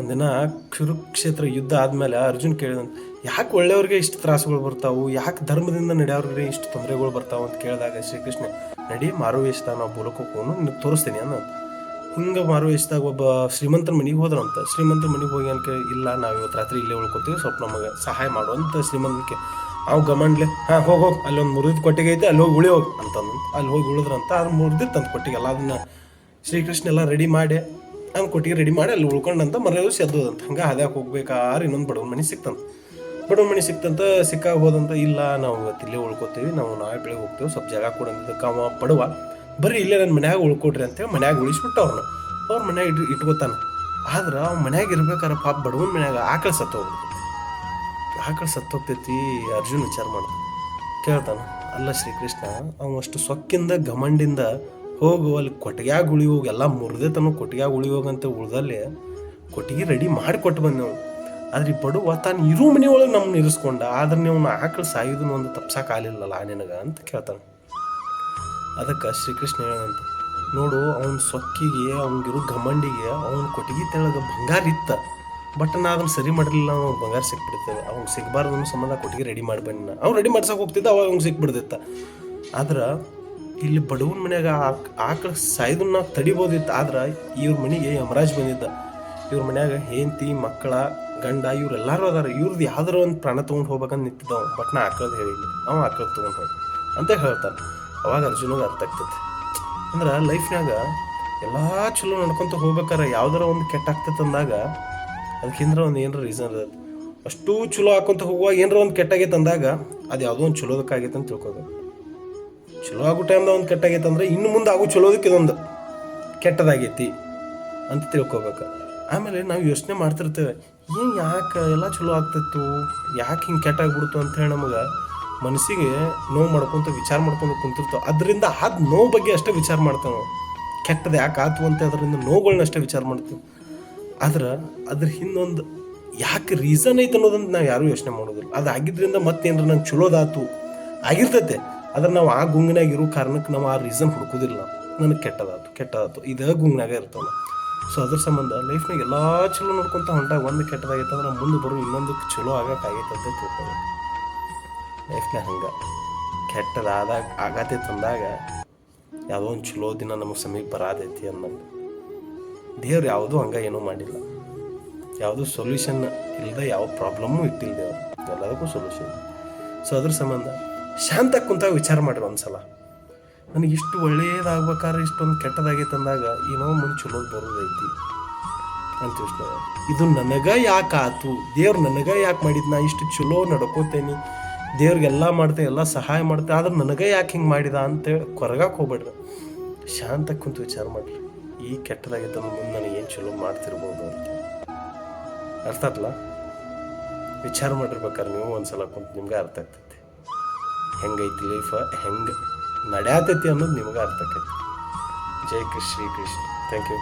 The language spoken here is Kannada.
ಒಂದಿನ ಕುರುಕ್ಷೇತ್ರ ಯುದ್ಧ ಆದ್ಮೇಲೆ ಅರ್ಜುನ್ ಕೇಳಿದಂತ ಯಾಕೆ ಒಳ್ಳೆಯವ್ರಿಗೆ ಇಷ್ಟು ತ್ರಾಸುಗಳು ಬರ್ತಾವು? ಯಾಕೆ ಧರ್ಮದಿಂದ ನಡೆಯೋರಿಗೆ ಇಷ್ಟು ತೊಂದರೆಗಳು ಬರ್ತಾವು ಅಂತ ಕೇಳಿದಾಗ ಶ್ರೀಕೃಷ್ಣ, ನಡಿ ಮಾರು ವೇಷದಾಗ ನಾವು ಬೋಲಕ್ಕೆ ಹೋಗೋನು ನಿನಗೆ ತೋರಿಸ್ತೀನಿ ಅನ್ನೋ ಹಿಂಗೆ ಮಾರುವೇಶದಾಗ ಒಬ್ಬ ಶ್ರೀಮಂತರ ಮನೆಗೆ ಹೋದ್ರಂತ. ಶ್ರೀಮಂತರ ಮನೆಗೆ ಹೋಗಿ ಅನ್ಕ ಇಲ್ಲ ನಾವು ಇವತ್ತು ರಾತ್ರಿ ಇಲ್ಲೇ ಉಳ್ಕೊತೀವಿ, ಸ್ವಲ್ಪ ನಮಗೆ ಸಹಾಯ ಮಾಡು ಅಂತ ಶ್ರೀಮಂತಕ್ಕೆ ಅವ್ ಗಮಂಡ್ಲೆ, ಹಾಂ, ಹೋಗಿ ಹೋಗಿ ಅಲ್ಲಿ ಒಂದು ಮುರಿದ ಕೊಟ್ಟಿಗೆ ಐತೆ ಅಲ್ಲಿ ಹೋಗಿ ಉಳಿ ಹೋಗಿ ಅಂತಂದು. ಅಲ್ಲಿ ಹೋಗಿ ಉಳಿದ್ರಂತ, ಅದು ಮುರಿದಿತ್ತಂತ ಕೊಟ್ಟಿಗೆ. ಎಲ್ಲ ಅದನ್ನ ಶ್ರೀಕೃಷ್ಣ ಎಲ್ಲ ರೆಡಿ ಮಾಡಿ ಹಂಗೆ ಕೊಟ್ಟಿಗೆ ರೆಡಿ ಮಾಡಿ ಅಲ್ಲಿ ಉಳ್ಕೊಂಡಂತ ಮರ ಸೆದ್ದದಂತ. ಹಂಗೆ ಹದ್ಯಾಕೆ ಹೋಗ್ಬೇಕಾದ್ರೆ ಇನ್ನೊಂದು ಬಡವನ ಮನೆ ಸಿಕ್ತಂತ. ಬಡವನ ಮನೆ ಸಿಕ್ತಂತ ಸಿಕ್ಕಾಗ ಹೋದಂತ ಇಲ್ಲ, ನಾವು ಇಲ್ಲೇ ಉಳ್ಕೊತೀವಿ, ನಾವು ನಾಳೆ ಬೆಳಗ್ಗೆ ಹೋಗ್ತೇವೆ, ಸ್ವಲ್ಪ ಜಾಗ ಕೊಡಂದಿದ್ದಕ್ಕೆ ಅವ ಪಡುವ. ಬರ್ರಿ ಇಲ್ಲೇ ನನ್ನ ಮನ್ಯಾಗ ಉಳ್ಕೊಡ್ರಿ ಅಂತೇಳಿ ಮನ್ಯಾಗ ಉಳಿಸ್ಬಿಟ್ಟು ಅವ್ರನ್ನ ಅವ್ರ ಮನ್ಯಾಗ ಇಟ್ ಇಟ್ಕೋತಾನೆ. ಆದ್ರೆ ಅವ್ನ ಮನ್ಯಾಗ ಇರ್ಬೇಕಾರ ಪಾಪ ಬಡವನ ಮನ್ಯಾಗ ಆಕಳ ಸತ್ತು ಹೋಗ್ಬಿಡ್ತೈತಿ ಆಕಳ ಸತ್ತು ಹೋಗ್ತೈತಿ ಅರ್ಜುನ್ ವಿಚಾರ ಮಾಡ್ತಾನೆ. ಕೇಳ್ತಾನೆ, ಅಲ್ಲ ಶ್ರೀಕೃಷ್ಣ, ಅವ ಅಷ್ಟು ಸೊಕ್ಕಿಂದ ಘಮಂಡಿಂದ ಹೋಗು, ಅಲ್ಲಿ ಕೊಟ್ಟಿಗ್ಯಾಗ ಉಳಿ ಹೋಗಿ, ಎಲ್ಲ ಮುರಿದೆ ತನ ಕೊಟ್ಟಿಗ್ಯಾಗ ಉಳಿ ಹೋಗಂತ ಉಳ್ದಲ್ಲಿ ಕೊಟ್ಟಿಗೆ ರೆಡಿ ಮಾಡಿ ಕೊಟ್ಟು ಬಂದೆವು. ಆದ್ರೆ ಈ ಬಡವ ತಾನು ಇರೋ ಮನೆಯೊಳಗೆ ನಮ್ಮನ್ನ ಇರಿಸ್ಕೊಂಡ, ಆದ್ರೆ ನೀವು ಆಕಳು ಸಾಯೋದನ್ನ ಒಂದು ತಪ್ಸಕ್ಕೆ ಆ ನಿನಗ ಅಂತ ಕೇಳ್ತಾನೆ. ಅದಕ್ಕೆ ಶ್ರೀಕೃಷ್ಣ ಹೇಳಂತ ನೋಡು, ಅವನ ಸೊಕ್ಕಿಗೆ, ಅವನಿಗಿರೋ ಘಮಂಡಿಗೆ, ಅವನ ಕೊಟ್ಟಿಗೆ ತೆಳಗ ಬಂಗಾರ ಇತ್ತ, ಬಟ್ ನಾ ಅದನ್ನ ಸರಿ ಮಾಡಿರಲಿಲ್ಲ ಅವ್ನು ಬಂಗಾರ ಸಿಕ್ಬಿಡ್ತೇವೆ ಅವ್ನು ಸಿಗಬಾರ್ದು ಸಂಬಂಧ ಕೊಟ್ಟಿಗೆ ರೆಡಿ ಮಾಡಿ ಬನ್ನಿ ಅವ್ನು ರೆಡಿ ಮಾಡ್ಸಕ್ಕೆ ಹೋಗ್ತಿದ್ದ, ಅವಾಗ ಅವ್ನು ಸಿಕ್ಬಿಡ್ದಿತ್ತ. ಆದ್ರೆ ಇಲ್ಲಿ ಬಡವನ ಮನ್ಯಾಗ ಆಕ್ ಆಕಳ ಸಾಯ್ದನ್ನ ತಡಿಬೋದಿತ್ತು, ಆದ್ರೆ ಇವ್ರ ಮನೆಗೆ ಯಮರಾಜ್ ಬಂದಿದ್ದ. ಇವ್ರ ಮನ್ಯಾಗ ಹೆಂಡತಿ, ಮಕ್ಕಳ, ಗಂಡ ಇವ್ರೆಲ್ಲಾರು ಅದಾರ. ಇವ್ರದ್ದು ಯಾವ್ದಾರ ಒಂದು ಪ್ರಾಣ ತೊಗೊಂಡು ಹೋಗ್ಬೇಕಂತ ನಿಂತಿದ್ದ ಬಟ್ ನಾ ಆಕಳದ ಹೇಳಿಲ್ಲ. ಅವ ಆಕಳ ತೊಗೊಂಡು ಹೋಗಿ ಅಂತ ಹೇಳ್ತಾನೆ. ಅವಾಗ ಅರ್ಜುನಗೆ ಅರ್ಥ ಆಗ್ತೈತಿ. ಅಂದ್ರೆ ಲೈಫ್ನಾಗ ಎಲ್ಲ ಚಲೋ ನಡ್ಕೊತ ಹೋಗ್ಬೇಕಾರೆ ಯಾವ್ದಾರ ಒಂದು ಕೆಟ್ಟ ಆಗ್ತೈತೆ ಅಂದಾಗ ಅದಕ್ಕೆ ಹಿಂದ್ರ ಒಂದು ಏನಾರ ರೀಸನ್ ಇರ್ತದೆ ಅಷ್ಟು ಚಲೋ ಹಾಕೊಂತ ಹೋಗುವಾಗ ಏನಾರ ಒಂದು ಕೆಟ್ಟಾಗೈತೆ ಅಂದಾಗ ಅದು ಯಾವುದೋ ಒಂದು ಚಲೋದಕ್ಕಾಗೈತೆ ಅಂತ ತಿಳ್ಕೊಬೇಕು. ಚಲೋ ಆಗೋ ಟೈಮ್ದಾಗ ಒಂದು ಕೆಟ್ಟಾಗೈತೆ ಅಂದ್ರೆ ಇನ್ನು ಮುಂದೆ ಆಗೋ ಚಲೋದಕ್ಕೆ ಇದೊಂದು ಕೆಟ್ಟದಾಗೈತಿ ಅಂತ ತಿಳ್ಕೊಬೇಕು. ಆಮೇಲೆ ನಾವು ಯೋಚನೆ ಮಾಡ್ತಿರ್ತೇವೆ, ಏನು ಯಾಕೆ ಎಲ್ಲ ಚಲೋ ಆಗ್ತಿತ್ತು, ಯಾಕೆ ಹಿಂಗೆ ಕೆಟ್ಟಾಗ್ಬಿಡ್ತು ಅಂತ ಹೇಳಿ ನಮಗೆ ಮನಸ್ಸಿಗೆ ನೋವು ಮಾಡ್ಕೊಂತ ವಿಚಾರ ಮಾಡ್ಕೊಂಡು ಕುಂತಿರ್ತಾವೆ. ಅದರಿಂದ ಆದ ನೋವು ಬಗ್ಗೆ ಅಷ್ಟೇ ವಿಚಾರ ಮಾಡ್ತೇವೆ ನಾವು. ಕೆಟ್ಟದ್ದು ಯಾಕೆ ಆತು ಅಂತ ಅದರಿಂದ ನೋವುಗಳನ್ನ ಅಷ್ಟೇ ವಿಚಾರ ಮಾಡ್ತೀವಿ. ಆದ್ರೆ ಅದ್ರ ಹಿಂದೊಂದು ಯಾಕೆ ರೀಸನ್ ಐತೆ ಅನ್ನೋದನ್ನ ನಾವು ಯಾರೂ ಯೋಚನೆ ಮಾಡೋದಿಲ್ಲ. ಅದು ಆಗಿದ್ರಿಂದ ಮತ್ತೇನ್ರ ನಂಗೆ ಚಲೋದಾತು, ಆಗಿರ್ತೈತೆ. ಆದ್ರೆ ನಾವು ಆ ಗುಂಗಿನಾಗ ಇರೋ ಕಾರಣಕ್ಕೆ ನಾವು ಆ ರೀಸನ್ ಹುಡುಕೋದಿಲ್ಲ. ನನಗೆ ಕೆಟ್ಟದಾತು ಕೆಟ್ಟದಾತು ಇದೇ ಗುಂಗಿನಾಗ ಇರ್ತವೆ ಸೊ ಅದ್ರ ಸಂಬಂಧ ಲೈಫ್ನಾಗ ಎಲ್ಲ ಚಲೋ ನೋಡ್ಕೊಂತ ಹೊಂಟಾಗ ಒಂದು ಕೆಟ್ಟದಾಗೈತೆ ಅಂದ್ರೆ ಮುಂದೆ ಬರೋ ಇನ್ನೊಂದಕ್ಕೆ ಚಲೋ ಆಗಕ್ಕಾಗೈತೆ ಅಂತ ತಿಳ್ಕೊಳ್ಳೋದು ಲೈಫ್ನಾಗ ಹಂಗೆ. ಕೆಟ್ಟದಾದಾಗ ಆಗತೈತೆ ಅಂದಾಗ ಯಾವುದೋ ಒಂದು ಚಲೋ ದಿನ ನಮಗೆ ಸಮೀಪ ಬರಾದೈತಿ ಅನ್ನೋದು. ದೇವ್ರು ಯಾವುದೂ ಹಂಗೆ ಏನೂ ಮಾಡಿಲ್ಲ. ಯಾವುದೂ ಸೊಲ್ಯೂಷನ್ ಇಲ್ಲದೆ ಯಾವ ಪ್ರಾಬ್ಲಮ್ಮು ಇಟ್ಟಿಲ್ಲ ದೇವ್ರು. ಎಲ್ಲದಕ್ಕೂ ಸೊಲ್ಯೂಷನ್ ಸೊ ಅದ್ರ ಸಂಬಂಧ ಶಾಂತ ಕುಂತಾಗ ವಿಚಾರ ಮಾಡ್ರಿ ಒಂದ್ಸಲ. ನನಗೆ ಇಷ್ಟು ಒಳ್ಳೇದಾಗ್ಬೇಕಾದ್ರೆ ಇಷ್ಟೊಂದು ಕೆಟ್ಟದಾಗೈತೆ ಅಂದಾಗ, ಏನೋ ಮುಂದೆ ಚಲೋ ಬರೋದೈತಿ. ಅಂತ ಯೋಚನೆ ಇದು ನನಗ ಯಾಕೆ ಆತು? ದೇವ್ರು ನನಗ ಯಾಕೆ ಮಾಡಿದ್ ನಾ ಇಷ್ಟು ಚಲೋ ನಡ್ಕೋತೇನೆ. ದೇವ್ರಿಗೆಲ್ಲ ಮಾಡ್ತೆ, ಎಲ್ಲ ಸಹಾಯ ಮಾಡ್ತೆ, ಆದ್ರೆ ನನಗೆ ಯಾಕೆ ಹಿಂಗೆ ಮಾಡಿದ ಅಂತೇಳಿ ಕೊರಗಕ್ಕೆ ಹೋಗ್ಬೇಡ್ರಿ. ಶಾಂತ ಕುಂತು ವಿಚಾರ ಮಾಡಿರಿ. ಈ ಕೆಟ್ಟದಾಗೈತೆ ಮುಂದೆ ನನಗೆ ಏನು ಚಲೋ ಮಾಡ್ತಿರ್ಬೋದು ಅಂತ. ಅರ್ಥ ವಿಚಾರ ಮಾಡಿರ್ಬೇಕಾದ್ರೆ ನೀವು ಒಂದ್ಸಲ ಕುಂತು ನಿಮ್ಗೆ ಅರ್ಥ ಆಗ್ತೈತಿ. ಹೆಂಗೈತಿ ಲೈಫ್ ಹೆಂಗೆ ನಡ್ಯಾತೈತಿ ಅನ್ನೋದು ನಿಮ್ಗೆ ಅರ್ಥ ಆಕೈತಿ. ಜೈ ಕೃಷ್ಣ ಶ್ರೀ ಕೃಷ್ಣ. Thank you